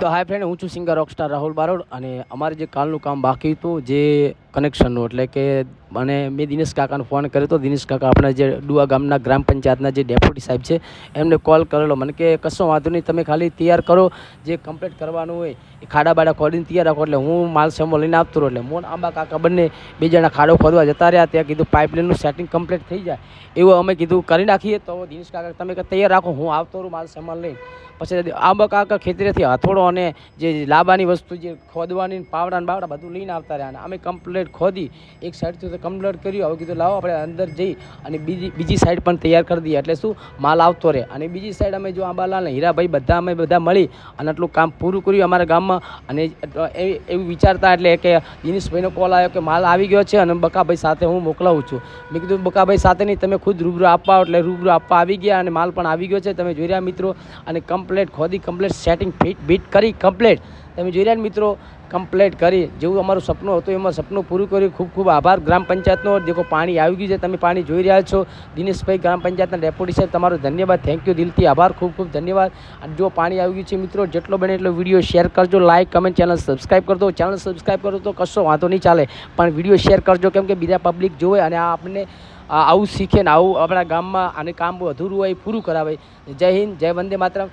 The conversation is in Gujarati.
તો હાય ફ્રેન્ડ હું છું સિંગર રોકસ્ટાર રાહુલ બારોડ અને અમારે જે કાલનું કામ બાકી હતું, જે કનેક્શનનું એટલે કે અને મેં દિનેશ કાકાને ફોન કર્યો તો દિનેશ કાકા આપણા જે ડુઆ ગામના ગ્રામ પંચાયતના જે ડેપ્યુટી સાહેબ છે, એમને કોલ કરેલો. મને કે કશો વાંધો નહીં, તમે ખાલી તૈયાર કરો, જે કમ્પ્લીટ કરવાનું હોય એ ખાડા બાડા ખોદીને તૈયાર રાખો. એટલે હું માલ સમો લઈને આવતો એટલે મોન આંબા કાકા બંને બે જણા ખાડો ખોદવા જતા રહ્યા. ત્યાં કીધું પાઇપલાઇનનું સેટિંગ કમ્પ્લીટ થઈ જાય. એવું અમે કીધું કરી નાખીએ. તો દિનેશ કાકા, તમે તૈયાર રાખો, હું આવતો રહું માલ સામાન લઈને. પછી આંબા કાકા ખેતરેથી હથોડો અને જે લાંબાની વસ્તુ જે ખોદવાની પાવડા ને બાવડા બધું લઈને આવતા રહ્યા. અને અમે કમ્પ્લીટ ખોદી, એક સાઈડથી તો કમ્પ્લેટ કર્યું હવે કીધું, લાવો, આપણે અંદર જઈ અને બીજી બીજી સાઈડ પણ તૈયાર કરી દઈએ. એટલે શું? માલ આવતો રહે. અને બીજી સાઈડ અમે જો આંબાલાલ અને હીરાભાઈ બધા અમે બધા મળી અને આટલું કામ પૂરું કર્યું અમારા ગામમાં. અને એવું વિચારતા એટલે કે દિનેશભાઈનો કોલ આવ્યો કે માલ આવી ગયો છે અને બકાભાઈ સાથે હું મોકલાવું છું. મેં કીધું, બકાભાઈ સાથે નહીં, તમે ખુદ રૂબરૂ આપવા એટલે રૂબરૂ આપવા આવી ગયા અને માલ પણ આવી ગયો છે. તમે જોઈ રહ્યા મિત્રો, અને કમ્પ્લેટ ખોદી કમ્પ્લેટ સેટિંગ ફિટ બીટ કરી કમ્પ્લેટ તમે જોઈ રહ્યા મિત્રો કમ્પ્લેટ કરી. જેવું અમારું સપનું હતું, એમાં સપનું પૂરું કર્યું. ખૂબ ખૂબ આભાર ગ્રામ પંચાયતનો. દેખો, પાણી આવી ગયું છે. તમે પાણી જોઈ રહ્યા છો. દિનેશભાઈ ગ્રામ પંચાયતના ડેપ્યુટી સાહેબ, તમારો ધન્યવાદ. થેન્ક યુ દિલથી આભાર. ખૂબ ખૂબ ધન્યવાદ. અને જો પાણી આવી ગયું છે, મિત્રો, જેટલો બને એટલો વીડિયો શેર કરજો. લાઇક કમેન્ટ ચેનલ સબસ્ક્રાઈબ કરજો. ચેનલ સબસ્ક્રાઈબ કરો તો કશો વાંધો નહીં ચાલે. પણ વીડિયો શેર કરજો, કેમ કે બીજા પબ્લિક જોવે અને આ આપણને આવું શીખે ને આવું આપણા ગામમાં આને કામ અધૂરું હોય પૂરું કરાવે. જય હિન્દ, જય વંદે માતરમ.